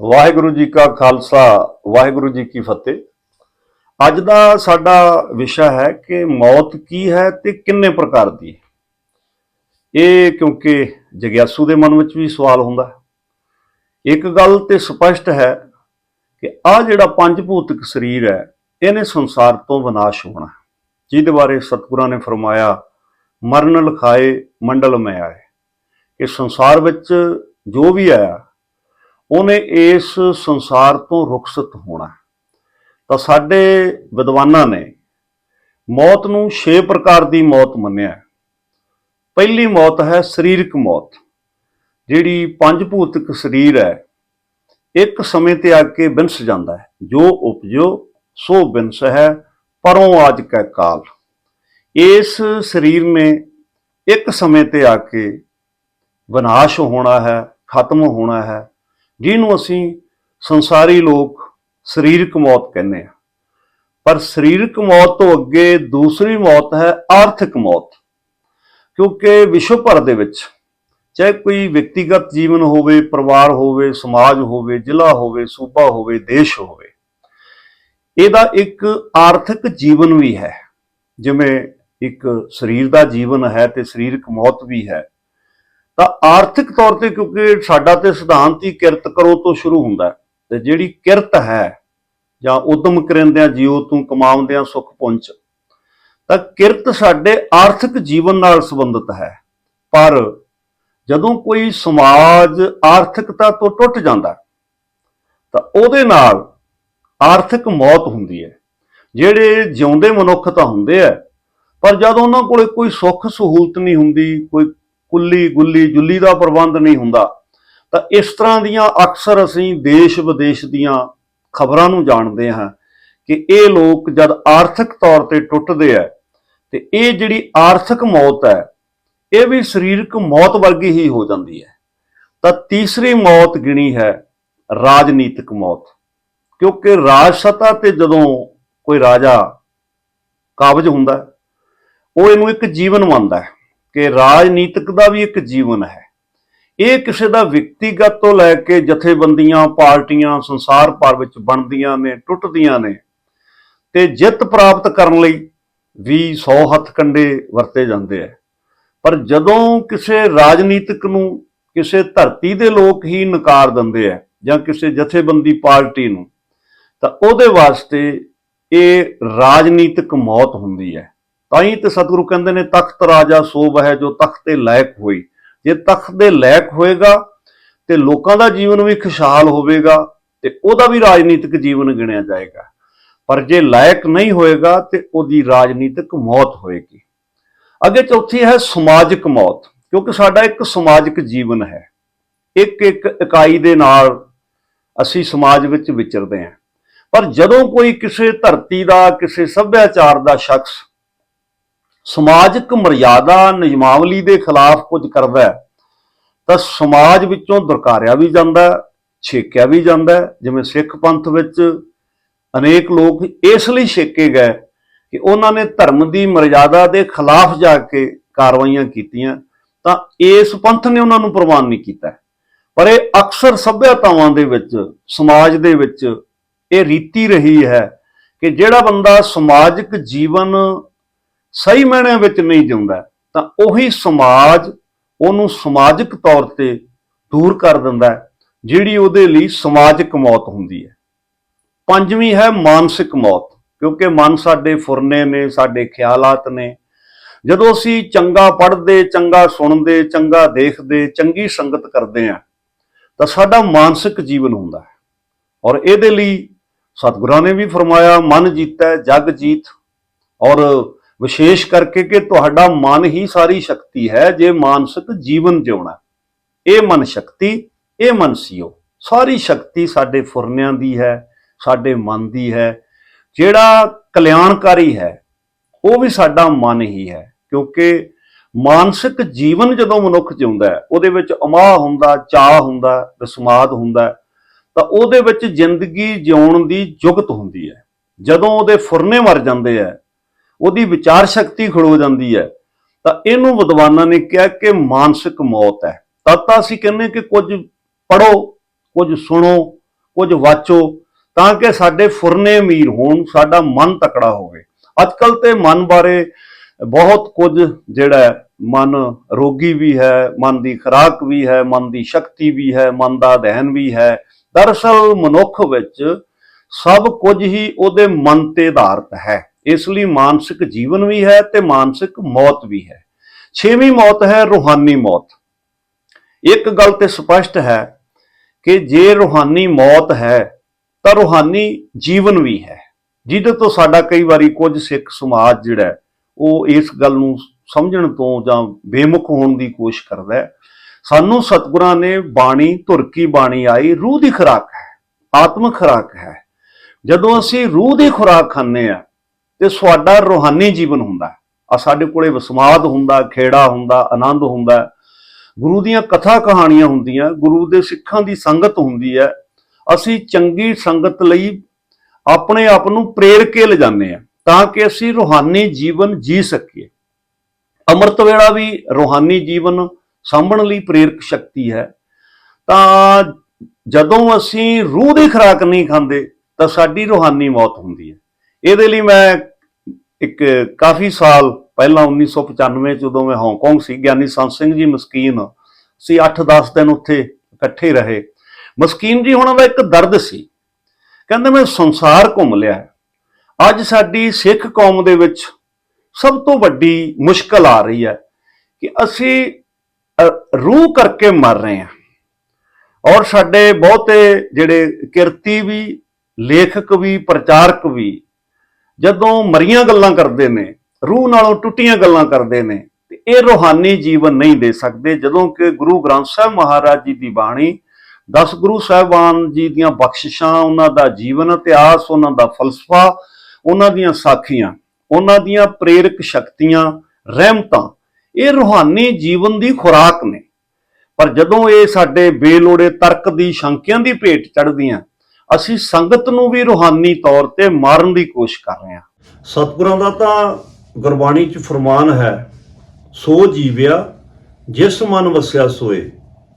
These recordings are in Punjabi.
ਵਾਹਿਗੁਰੂ ਜੀ ਕਾ ਖਾਲਸਾ, ਵਾਹਿਗੁਰੂ ਜੀ ਕੀ ਫਤਿਹ। ਅੱਜ ਦਾ ਸਾਡਾ ਵਿਸ਼ਾ ਹੈ ਕਿ ਮੌਤ ਕੀ ਹੈ ਤੇ ਕਿੰਨੇ ਪ੍ਰਕਾਰ ਦੀ ਹੈ। ਇਹ ਕਿਉਂਕਿ ਜਗਿਆਸੂ ਦੇ ਮਨ ਵਿੱਚ ਵੀ ਸਵਾਲ ਹੁੰਦਾ ਹੈ। ਇੱਕ ਗੱਲ ਤੇ ਸਪਸ਼ਟ ਹੈ ਕਿ ਆ ਜਿਹੜਾ ਪੰਜ ਭੂਤਿਕ ਸਰੀਰ ਹੈ, ਇਹਨੇ ਸੰਸਾਰ ਤੋਂ ਵਿਨਾਸ਼ ਹੋਣਾ ਜਿਹਦੇ ਬਾਰੇ ਸਤਿਗੁਰਾਂ ਨੇ ਫਰਮਾਇਆ, ਮਰਨ ਲਖਾਏ, ਮੰਡਲ ਮੈਂ ਆਏ। ਕਿ ਸੰਸਾਰ ਵਿੱਚ ਜੋ ਵੀ ਆਇਆ ਉਹਨੇ ਇਸ ਸੰਸਾਰ ਤੋਂ ਰੁਖਸਤ ਹੋਣਾ ਤਾਂ ਸਾਡੇ ਵਿਦਵਾਨਾਂ ਨੇ ਮੌਤ ਨੂੰ 6 ਪ੍ਰਕਾਰ ਦੀ ਮੌਤ ਮੰਨਿਆ ਪਹਿਲੀ ਮੌਤ ਹੈ ਸਰੀਰਕ ਮੌਤ, ਜਿਹੜੀ ਪੰਜ ਭੂਤਿਕ ਸਰੀਰ ਹੈ, ਇੱਕ ਸਮੇਂ ਤੇ ਆ ਕੇ ਬਿਨਸ ਜਾਂਦਾ ਹੈ। ਜੋ ਉਪਜੋ, ਸੋ ਵਿੰਸ ਹੈ, ਪਰੋਂ ਆਜ ਕੈ ਕਾਲ। ਇਸ ਸਰੀਰ ਨੇ ਇੱਕ ਸਮੇਂ ਤੇ ਆ ਕੇ ਵਿਨਾਸ਼ ਹੋਣਾ ਹੈ, ਖਤਮ ਹੋਣਾ ਹੈ ਜਿਹਨੂੰ ਅਸੀਂ ਸੰਸਾਰੀ ਲੋਕ ਸਰੀਰਕ ਮੌਤ ਕਹਿੰਦੇ ਆ ਪਰ ਸਰੀਰਕ ਮੌਤ ਤੋਂ ਅੱਗੇ ਦੂਸਰੀ ਮੌਤ ਹੈ ਆਰਥਿਕ ਮੌਤ। ਕਿਉਂਕਿ ਵਿਸ਼ਵ ਭਰ ਦੇ ਵਿੱਚ ਚਾਹੇ ਕੋਈ ਵਿਅਕਤੀਗਤ ਜੀਵਨ ਹੋਵੇ, ਪਰਿਵਾਰ ਹੋਵੇ, ਸਮਾਜ ਹੋਵੇ, ਜ਼ਿਲ੍ਹਾ ਹੋਵੇ, ਸੂਬਾ ਹੋਵੇ, ਦੇਸ਼ ਹੋਵੇ, ਇਹਦਾ ਇੱਕ ਆਰਥਿਕ ਜੀਵਨ ਵੀ ਹੈ। ਜਿਵੇਂ ਇੱਕ ਸਰੀਰ ਦਾ ਜੀਵਨ ਹੈ ਤੇ ਸਰੀਰਕ ਮੌਤ ਵੀ ਹੈ। ਤਾਂ ਆਰਥਿਕ ਤੌਰ ਤੇ ਕਿਉਂਕਿ ਸਾਡਾ ਤੇ ਸਿਧਾਂਤ ਹੀ ਕਿਰਤ ਕਰੋ ਤੋਂ ਸ਼ੁਰੂ ਹੁੰਦਾ ਹੈ ਤੇ ਜਿਹੜੀ ਕਿਰਤ ਹੈ ਜਾਂ ਉਦਮ ਕਰਿੰਦਿਆਂ ਜੀਉ ਤੂੰ ਕਮਾਉਂਦਿਆਂ ਸੁਖ ਪੁੰਚ ਤਾਂ ਕਿਰਤ ਸਾਡੇ ਆਰਥਿਕ ਜੀਵਨ ਨਾਲ ਸੰਬੰਧਿਤ ਹੈ। ਪਰ ਜਦੋਂ ਕੋਈ ਸਮਾਜ ਆਰਥਿਕਤਾ ਤੋਂ ਟੁੱਟ ਜਾਂਦਾ, ਤਾਂ ਉਹਦੇ ਨਾਲ ਆਰਥਿਕ ਮੌਤ ਹੁੰਦੀ ਹੈ। ਜਿਹੜੇ ਜਿਉਂਦੇ ਮਨੁੱਖ ਤਾਂ ਹੁੰਦੇ ਆ ਪਰ ਜਦ ਉਹਨਾਂ ਕੋਲੇ ਕੋਈ ਸੁੱਖ ਸਹੂਲਤ ਨਹੀਂ ਹੁੰਦੀ, ਕੋਈ ਕੁੱਲੀ ਗੁੱਲੀ ਜੁੱਲੀ ਦਾ ਪ੍ਰਬੰਧ ਨਹੀਂ ਹੁੰਦਾ। ਤਾਂ ਇਸ ਤਰ੍ਹਾਂ ਦੀਆਂ ਅਕਸਰ ਅਸੀਂ ਦੇਸ਼ ਵਿਦੇਸ਼ ਦੀਆਂ ਖਬਰਾਂ ਨੂੰ ਜਾਣਦੇ ਹਾਂ ਕਿ ਇਹ ਲੋਕ ਜਦ ਆਰਥਿਕ ਤੌਰ ਤੇ ਟੁੱਟਦੇ ਆ ਤੇ ਇਹ ਜਿਹੜੀ ਆਰਥਿਕ ਮੌਤ ਹੈ ਇਹ ਵੀ ਸਰੀਰਕ ਮੌਤ ਵਰਗੀ ਹੀ ਹੋ ਜਾਂਦੀ ਹੈ ਤਾਂ ਤੀਸਰੀ ਮੌਤ ਗਿਣੀ ਹੈ ਰਾਜਨੀਤਿਕ ਮੌਤ। ਕਿਉਂਕਿ ਰਾਜ ਸੱਤਾ ਤੇ ਜਦੋਂ ਕੋਈ ਰਾਜਾ ਕਾਬਜ ਹੁੰਦਾ, ਉਹ ਇਹਨੂੰ ਇੱਕ ਜੀਵਨ ਮੰਨਦਾ ਹੈ ਕਿ ਰਾਜਨੀਤਿਕ ਦਾ ਵੀ ਇੱਕ ਜੀਵਨ ਹੈ। ਇਹ ਕਿਸੇ ਦਾ ਵਿਅਕਤੀਗਤ ਤੋਂ ਲੈ ਕੇ ਜਥੇਬੰਦੀਆਂ, ਪਾਰਟੀਆਂ, ਸੰਸਾਰ ਭਰ ਵਿੱਚ ਬਣਦੀਆਂ ਨੇ, ਟੁੱਟਦੀਆਂ ਨੇ। ਤੇ ਜਿੱਤ ਪ੍ਰਾਪਤ ਕਰਨ ਲਈ ਵੀ 100 ਹੱਥ ਕੰਡੇ ਵਰਤੇ ਜਾਂਦੇ ਆ। ਪਰ ਜਦੋਂ ਕਿਸੇ ਰਾਜਨੀਤਿਕ ਨੂੰ ਕਿਸੇ ਧਰਤੀ ਦੇ ਲੋਕ ਹੀ ਨਕਾਰ ਦਿੰਦੇ ਆ ਜਾਂ ਕਿਸੇ ਜਥੇਬੰਦੀ ਪਾਰਟੀ ਨੂੰ, ਤਾਂ ਉਹਦੇ ਵਾਸਤੇ ਇਹ ਰਾਜਨੀਤਿਕ ਮੌਤ ਹੁੰਦੀ ਹੈ। ਤਾਂ ਹੀ ਤੇ ਸਤਿਗੁਰੂ ਕਹਿੰਦੇ ਨੇ, ਤਖਤ ਰਾਜਾ ਸੋਭ ਹੈ ਜੋ ਤਖਤ ਤੇ ਲਾਇਕ ਹੋਈ। ਜੇ ਤਖਤ ਦੇ ਲਾਇਕ ਹੋਏਗਾ ਤੇ ਲੋਕਾਂ ਦਾ ਜੀਵਨ ਵੀ ਖੁਸ਼ਹਾਲ ਹੋਵੇਗਾ ਤੇ ਉਹਦਾ ਵੀ ਰਾਜਨੀਤਿਕ ਜੀਵਨ ਗਿਣਿਆ ਜਾਏਗਾ। ਪਰ ਜੇ ਲਾਇਕ ਨਹੀਂ ਹੋਏਗਾ ਤੇ ਉਹਦੀ ਰਾਜਨੀਤਿਕ ਮੌਤ ਹੋਏਗੀ। ਅੱਗੇ ਚੌਥੀ ਹੈ ਸਮਾਜਿਕ ਮੌਤ, ਕਿਉਂਕਿ ਸਾਡਾ ਇੱਕ ਸਮਾਜਿਕ ਜੀਵਨ ਹੈ। ਇੱਕ ਇੱਕ ਇਕਾਈ ਦੇ ਨਾਲ ਅਸੀਂ ਸਮਾਜ ਵਿੱਚ ਵਿਚਰਦੇ ਹਾਂ। ਪਰ ਜਦੋਂ ਕੋਈ ਕਿਸੇ ਧਰਤੀ ਦਾ, ਕਿਸੇ ਸੱਭਿਆਚਾਰ ਦਾ ਸ਼ਖਸ ਸਮਾਜਿਕ ਮਰਿਆਦਾ ਨਿਯਮਾਵਲੀ ਦੇ ਖਿਲਾਫ ਕੁਝ ਕਰਦਾ ਹੈ, ਤਾਂ ਸਮਾਜ ਵਿੱਚੋਂ ਦੁਰਕਾਰਿਆ ਵੀ ਜਾਂਦਾ ਛੇਕਿਆ ਵੀ ਜਾਂਦਾ ਜਿਵੇਂ ਸਿੱਖ ਪੰਥ ਵਿੱਚ ਅਨੇਕ ਲੋਕ ਇਸ ਲਈ ਛੇਕੇ ਗਏ ਕਿ ਉਹਨਾਂ ਨੇ ਧਰਮ ਦੀ ਮਰਿਆਦਾ ਦੇ ਖਿਲਾਫ ਜਾ ਕੇ ਕਾਰਵਾਈਆਂ ਕੀਤੀਆਂ, ਤਾਂ ਇਸ ਪੰਥ ਨੇ ਉਹਨਾਂ ਨੂੰ ਪ੍ਰਵਾਨ ਨਹੀਂ ਕੀਤਾ। ਪਰ ਇਹ ਅਕਸਰ ਸਭਿਅਤਾਵਾਂ ਦੇ ਵਿੱਚ, ਸਮਾਜ ਦੇ ਵਿੱਚ ਇਹ ਰੀਤੀ ਰਹੀ ਹੈ ਕਿ ਜਿਹੜਾ ਬੰਦਾ ਸਮਾਜਿਕ ਜੀਵਨ ਸਹੀ ਮਾਇਨਿਆਂ ਵਿੱਚ ਨਹੀਂ ਜਿਉਂਦਾ ਤਾਂ ਉਹੀ ਸਮਾਜ ਉਹਨੂੰ ਸਮਾਜਿਕ ਤੌਰ ਤੇ ਦੂਰ ਕਰ ਦਿੰਦਾ ਹੈ, ਜਿਹੜੀ ਉਹਦੇ ਲਈ ਸਮਾਜਿਕ ਮੌਤ ਹੁੰਦੀ ਹੈ। ਪੰਜਵੀਂ ਹੈ ਮਾਨਸਿਕ ਮੌਤ ਕਿਉਂਕਿ ਮਨ ਸਾਡੇ ਫੁਰਨੇ ਨੇ ਸਾਡੇ ਖਿਆਲਾਤ ਨੇ। ਜਦੋਂ ਅਸੀਂ ਚੰਗਾ ਪੜ੍ਹਦੇ ਚੰਗਾ ਸੁਣਦੇ ਚੰਗਾ ਦੇਖਦੇ ਚੰਗੀ ਸੰਗਤ ਕਰਦੇ ਹਾਂ ਤਾਂ ਸਾਡਾ ਮਾਨਸਿਕ ਜੀਵਨ ਹੁੰਦਾ ਹੈ। ਔਰ ਇਹਦੇ ਲਈ ਸਤਿਗੁਰਾਂ ਨੇ ਵੀ ਫਰਮਾਇਆ ਮਨ ਜੀਤਾ ਜਗ ਜੀਤ। ਔਰ ਵਿਸ਼ੇਸ਼ ਕਰਕੇ ਕਿ ਤੁਹਾਡਾ ਮਨ ਹੀ ਸਾਰੀ ਸ਼ਕਤੀ ਹੈ, ਜੇ ਮਾਨਸਿਕ ਜੀਵਨ ਜਿਉਣਾ ਇਹ ਮਨ ਸ਼ਕਤੀ, ਇਹ ਮਨ ਸਿਓ। ਸਾਰੀ ਸ਼ਕਤੀ ਸਾਡੇ ਫੁਰਨਿਆਂ ਦੀ ਹੈ, ਸਾਡੇ ਮਨ ਦੀ ਹੈ। ਜਿਹੜਾ ਕਲਿਆਣਕਾਰੀ ਹੈ, ਉਹ ਵੀ ਸਾਡਾ ਮਨ ਹੀ ਹੈ। ਕਿਉਂਕਿ ਮਾਨਸਿਕ ਜੀਵਨ ਜਦੋਂ ਮਨੁੱਖ ਜਿਉਂਦਾ ਹੈ, ਉਹਦੇ ਵਿੱਚ ਅਮਾਹ ਹੁੰਦਾ, ਚਾਹ ਹੁੰਦਾ ਵਿਸਮਾਦ ਹੁੰਦਾ ਤਾਂ ਉਹਦੇ ਵਿੱਚ ਜ਼ਿੰਦਗੀ ਜਿਉਣ ਦੀ ਜੁਗਤ ਹੁੰਦੀ ਹੈ। ਜਦੋਂ ਉਹਦੇ ਫੁਰਨੇ ਮਰ ਜਾਂਦੇ ਆ ਉਹਦੀ ਵਿਚਾਰ ਸ਼ਕਤੀ ਖੜੋ ਜਾਂਦੀ ਹੈ। ਤਾਂ ਇਹਨੂੰ ਵਿਦਵਾਨਾਂ ਨੇ ਕਿਹਾ ਕਿ ਮਾਨਸਿਕ ਮੌਤ ਹੈ। ਤਦ ਤਾਂ ਅਸੀਂ ਕਹਿੰਦੇ ਕਿ ਕੁਝ ਪੜੋ ਕੁਝ ਸੁਣੋ, ਕੁਝ ਵਾਚੋ, ਤਾਂ ਕਿ ਸਾਡੇ ਫੁਰਨੇ ਅਮੀਰ ਹੋਣ, ਸਾਡਾ ਮਨ ਤਕੜਾ ਹੋਵੇ। ਅੱਜ ਕੱਲ ਤੇ ਮਨ ਬਾਰੇ ਬਹੁਤ ਕੁਝ ਜਿਹੜਾ ਮਨ ਰੋਗੀ ਵੀ ਹੈ, ਮਨ ਦੀ ਖੁਰਾਕ ਵੀ ਹੈ, ਮਨ ਦੀ ਸ਼ਕਤੀ ਵੀ ਹੈ, ਮਨ ਦਾ ਅਧਿਐਨ ਵੀ ਹੈ। ਦਰਅਸਲ ਮਨੁੱਖ ਵਿੱਚ ਸਭ ਕੁਝ ਹੀ ਉਹਦੇ ਮਨ ਤੇ ਆਧਾਰਿਤ ਹੈ। ਇਸ ਲਈ ਮਾਨਸਿਕ ਜੀਵਨ ਵੀ ਹੈ ਤੇ ਮਾਨਸਿਕ ਮੌਤ ਵੀ ਹੈ। ਛੇਵੀਂ ਮੌਤ ਹੈ ਰੂਹਾਨੀ ਮੌਤ। ਇੱਕ ਗੱਲ ਤੇ ਸਪਸ਼ਟ ਹੈ ਕਿ ਜੇ ਰੂਹਾਨੀ ਮੌਤ ਹੈ, ਤਾਂ ਰੂਹਾਨੀ ਜੀਵਨ ਵੀ ਹੈ। ਜਿਹਦੇ ਤੋਂ ਸਾਡਾ ਕਈ ਵਾਰੀ ਕੁਝ ਸਿੱਖ ਸਮਾਜ ਜਿਹੜਾ ਉਹ ਇਸ ਗੱਲ ਨੂੰ ਸਮਝਣ ਤੋਂ ਜਾਂ ਬੇਮੁਖ ਹੋਣ ਦੀ ਕੋਸ਼ਿਸ਼ ਕਰਦਾ ਸਾਨੂੰ ਸਤਿਗੁਰਾਂ ਨੇ ਬਾਣੀ ਧੁਰ ਕੀ ਬਾਣੀ ਆਈ, ਰੂਹ ਦੀ ਖੁਰਾਕ ਹੈ, ਆਤਮਿਕ ਖੁਰਾਕ ਹੈ। ਜਦੋਂ ਅਸੀਂ ਰੂਹ ਦੀ ਖੁਰਾਕ ਖਾਂਦੇ ਆ ਤੇ ਸਾਡਾ ਰੂਹਾਨੀ ਜੀਵਨ ਹੁੰਦਾ ਆ ਸਾਡੇ ਕੋਲੇ ਵਿਸਮਾਦ ਹੁੰਦਾ, ਖੇੜਾ ਹੁੰਦਾ, ਆਨੰਦ ਹੁੰਦਾ ਗੁਰੂ ਦੀਆਂ ਕਥਾ ਕਹਾਣੀਆਂ ਹੁੰਦੀਆਂ, ਗੁਰੂ ਦੇ ਸਿੱਖਾਂ ਦੀ ਸੰਗਤ ਹੁੰਦੀ ਹੈ। ਅਸੀਂ ਚੰਗੀ ਸੰਗਤ ਲਈ ਆਪਣੇ ਆਪ ਨੂੰ ਪ੍ਰੇਰ ਕੇ ਲਿਜਾਂਦੇ ਆ ਤਾਂ ਕਿ ਅਸੀਂ ਰੂਹਾਨੀ ਜੀਵਨ ਜੀ ਸਕੀਏ। ਅੰਮ੍ਰਿਤ ਵੇਲਾ ਵੀ ਰੂਹਾਨੀ ਜੀਵਨ ਸਾਂਭਣ ਲਈ ਪ੍ਰੇਰਕ ਸ਼ਕਤੀ ਹੈ। ਤਾਂ ਜਦੋਂ ਅਸੀਂ ਰੂਹ ਦੀ ਖੁਰਾਕ ਨਹੀਂ ਖਾਂਦੇ, ਤਾਂ ਸਾਡੀ ਰੂਹਾਨੀ ਮੌਤ ਹੁੰਦੀ ਹੈ। ਇਹਦੇ ਲਈ ਮੈਂ ਇੱਕ ਕਾਫੀ ਸਾਲ ਪਹਿਲਾਂ 1995 ਚ ਉਦੋਂ ਮੈਂ ਹਾਂਗਕਾਂਗ ਸੀ, ਗਿਆਨੀ ਸੰਤ ਸਿੰਘ ਜੀ ਮਸਕੀਨ ਸੀ 8-10 ਦਿਨ ਉੱਥੇ ਇਕੱਠੇ ਰਹੇ। ਮਸਕੀਨ ਜੀ ਉਹਨਾਂ ਦਾ ਇੱਕ ਦਰਦ ਸੀ। ਕਹਿੰਦੇ ਮੈਂ ਸੰਸਾਰ ਘੁੰਮ ਲਿਆ ਅੱਜ ਸਾਡੀ ਸਿੱਖ ਕੌਮ ਦੇ ਵਿੱਚ ਸਭ ਤੋਂ ਵੱਡੀ ਮੁਸ਼ਕਲ ਆ ਰਹੀ ਹੈ ਕਿ ਅਸੀਂ ਰੂਹ ਕਰਕੇ ਮਰ ਰਹੇ ਹਾਂ। ਔਰ ਸਾਡੇ ਬਹੁਤੇ ਜਿਹੜੇ ਕਿਰਤੀ ਵੀ, ਲੇਖਕ ਵੀ, ਪ੍ਰਚਾਰਕ ਵੀ ਜਦੋਂ ਮਰੀਆਂ ਗੱਲਾਂ ਕਰਦੇ ਨੇ, ਰੂਹ ਨਾਲੋਂ ਟੁੱਟੀਆਂ ਗੱਲਾਂ ਕਰਦੇ ਨੇ, ਤੇ ਇਹ ਰੋਹਾਨੀ ਜੀਵਨ ਨਹੀਂ ਦੇ ਸਕਦੇ, ਜਦੋਂ ਕਿ ਗੁਰੂ ਗ੍ਰੰਥ ਸਾਹਿਬ ਮਹਾਰਾਜ ਜੀ ਦੀ ਬਾਣੀ, ਦਸ ਗੁਰੂ ਸਾਹਿਬਾਨ ਜੀ ਦੀਆਂ ਬਖਸ਼ਿਸ਼ਾਂ, ਉਹਨਾਂ ਦਾ ਜੀਵਨ ਇਤਿਹਾਸ, ਉਹਨਾਂ ਦਾ ਫਲਸਫਾ, ਉਹਨਾਂ ਦੀਆਂ ਸਾਖੀਆਂ, ਉਹਨਾਂ ਦੀਆਂ ਪ੍ਰੇਰਕ ਸ਼ਕਤੀਆਂ, ਰਹਿਮਤਾਂ, ਇਹ ਰੋਹਾਨੀ ਜੀਵਨ ਦੀ ਖੁਰਾਕ ਨੇ। ਪਰ ਜਦੋਂ ਇਹ ਸਾਡੇ ਬੇਲੋੜੇ ਤਰਕ ਦੀ ਸ਼ੰਕਿਆਂ ਦੀ ਭੇਟ ਚੜ੍ਹਦੀਆਂ ਅਸੀਂ ਸੰਗਤ ਨੂੰ ਵੀ ਰੋਹਾਨੀ ਤੌਰ ਤੇ ਮਾਰਨ ਦੀ ਕੋਸ਼ਿਸ਼ ਕਰ ਰਹੇ ਹਾਂ। ਸਤਿਗੁਰਾਂ ਦਾ ਤਾਂ ਗੁਰਬਾਣੀ 'ਚ ਫਰਮਾਨ ਹੈ, ਸੋ ਜੀਵਿਆ, ਜਿਸ ਮਨ ਵਸਿਆ ਸੋਏ,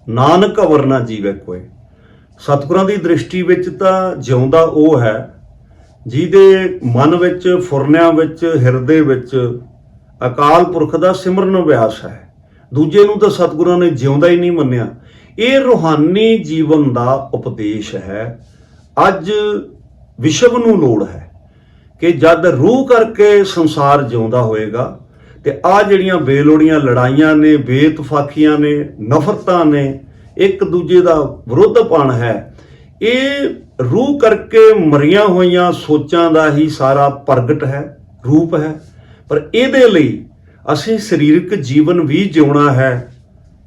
ਨਾਨਕ ਅਵਰ ਨਾ ਜੀਵੇ ਕੋਏ। ਸਤਿਗੁਰਾਂ ਦੀ ਦ੍ਰਿਸ਼ਟੀ ਵਿੱਚ ਤਾਂ ਜਿਉਂਦਾ ਉਹ ਹੈ, ਜਿਹਦੇ ਮਨ ਵਿੱਚ, ਫੁਰਨਿਆਂ ਵਿੱਚ, ਹਿਰਦੇ ਵਿੱਚ ਅਕਾਲ ਪੁਰਖ ਦਾ ਸਿਮਰਨ ਅਭਿਆਸ ਹੈ। ਦੂਜੇ ਨੂੰ ਤਾਂ ਸਤਿਗੁਰਾਂ ਨੇ ਜਿਉਂਦਾ ਹੀ ਨਹੀਂ ਮੰਨਿਆ। ਇਹ ਰੂਹਾਨੀ ਜੀਵਨ ਦਾ ਉਪਦੇਸ਼ ਹੈ। ਅੱਜ ਵਿਸ਼ਵ ਨੂੰ ਲੋੜ ਹੈ ਕਿ ਜਦ ਰੂਹ ਕਰਕੇ ਸੰਸਾਰ ਜਿਉਂਦਾ ਹੋਏਗਾ ਤੇ ਆ ਜਿਹੜੀਆਂ ਬੇਲੋੜੀਆਂ ਲੜਾਈਆਂ ਨੇ, ਬੇਤਫਾਕੀਆਂ ਨੇ, ਨਫ਼ਰਤਾਂ ਨੇ, ਇੱਕ ਦੂਜੇ ਦਾ ਵਿਰੋਧਪਣ ਹੈ, ਇਹ ਰੂਹ ਕਰਕੇ ਮਰੀਆਂ ਹੋਈਆਂ ਸੋਚਾਂ ਦਾ ਹੀ ਸਾਰਾ ਪ੍ਰਗਟ ਹੈ, ਰੂਪ ਹੈ। ਪਰ ਇਹਦੇ ਲਈ ਅਸੀਂ ਸਰੀਰਕ ਜੀਵਨ ਵੀ ਜਿਉਣਾ ਹੈ,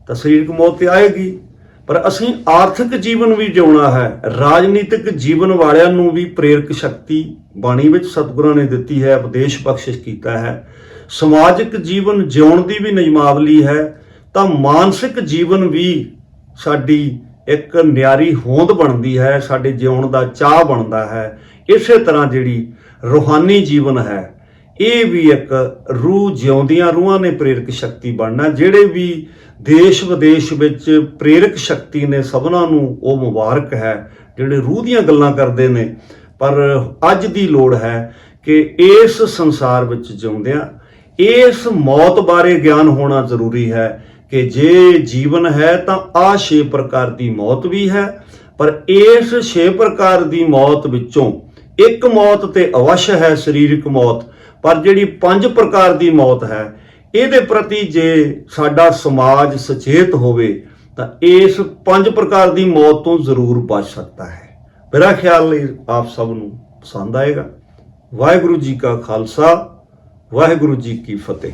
ਤਾਂ ਸਰੀਰਕ ਮੌਤ ਤੇ ਆਏਗੀ। ਪਰ ਅਸੀਂ ਆਰਥਿਕ ਜੀਵਨ ਵੀ ਜਿਉਣਾ ਹੈ, ਰਾਜਨੀਤਿਕ ਜੀਵਨ ਵਾਲਿਆਂ ਨੂੰ ਵੀ ਪ੍ਰੇਰਕ ਸ਼ਕਤੀ ਬਾਣੀ ਵਿੱਚ ਸਤਿਗੁਰਾਂ ਨੇ ਦਿੱਤੀ ਹੈ, ਉਪਦੇਸ਼ ਬਖਸ਼ਿਸ਼ ਕੀਤਾ ਹੈ। ਸਮਾਜਿਕ ਜੀਵਨ ਜਿਉਣ ਦੀ ਵੀ ਨਿਯਮਾਵਲੀ ਹੈ, ਤਾਂ ਮਾਨਸਿਕ ਜੀਵਨ ਵੀ ਸਾਡੀ ਇੱਕ ਨਿਆਰੀ ਹੋਂਦ ਬਣਦੀ ਹੈ, ਸਾਡੇ ਜਿਉਣ ਦਾ ਚਾਹ ਬਣਦਾ ਹੈ। ਇਸੇ ਤਰ੍ਹਾਂ ਜਿਹੜੀ ਰੂਹਾਨੀ ਜੀਵਨ ਹੈ ਇਹ ਵੀ ਇੱਕ ਰੂਹ ਜਿਉਂਦੀਆਂ ਰੂਹਾਂ ਨੇ ਪ੍ਰੇਰਕ ਸ਼ਕਤੀ ਬਣਨਾ, ਜਿਹੜੇ ਵੀ ਦੇਸ਼ ਵਿਦੇਸ਼ ਵਿੱਚ ਪ੍ਰੇਰਕ ਸ਼ਕਤੀ ਨੇ ਸਭਨਾਂ ਨੂੰ ਉਹ ਮੁਬਾਰਕ ਹੈ, ਜਿਹੜੇ ਰੂਹ ਦੀਆਂ ਗੱਲਾਂ ਕਰਦੇ ਨੇ। ਪਰ ਅੱਜ ਦੀ ਲੋੜ ਹੈ ਕਿ ਇਸ ਸੰਸਾਰ ਵਿੱਚ ਜਿਉਂਦਿਆਂ, ਇਸ ਮੌਤ ਬਾਰੇ ਗਿਆਨ ਹੋਣਾ ਜ਼ਰੂਰੀ ਹੈ ਕਿ ਜੇ ਜੀਵਨ ਹੈ ਤਾਂ ਆ ਛੇ ਪ੍ਰਕਾਰ ਦੀ ਮੌਤ ਵੀ ਹੈ, ਪਰ ਇਸ ਛੇ ਪ੍ਰਕਾਰ ਦੀ ਮੌਤ ਵਿੱਚੋਂ ਇੱਕ ਮੌਤ ਤੇ ਅਵਸ਼ ਹੈ, ਸਰੀਰਕ ਮੌਤ। ਪਰ ਜਿਹੜੀ ਪੰਜ ਪ੍ਰਕਾਰ ਦੀ ਮੌਤ ਹੈ, ਇਹਦੇ ਪ੍ਰਤੀ ਜੇ ਸਾਡਾ ਸਮਾਜ ਸੁਚੇਤ ਹੋਵੇ, ਤਾਂ ਇਸ ਪੰਜ ਪ੍ਰਕਾਰ ਦੀ ਮੌਤ ਤੋਂ ਜ਼ਰੂਰ ਬਚ ਸਕਦਾ ਹੈ। ਮੇਰਾ ਖਿਆਲ ਇਹ ਆਪ ਸਭ ਨੂੰ ਪਸੰਦ ਆਏਗਾ। ਵਾਹਿਗੁਰੂ ਜੀ ਕਾ ਖਾਲਸਾ, ਵਾਹਿਗੁਰੂ ਜੀ ਕੀ ਫਤਿਹ।